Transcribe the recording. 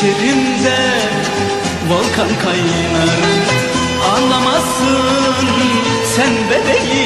İçerimde volkan kaynar. Anlamazsın sen bebeğim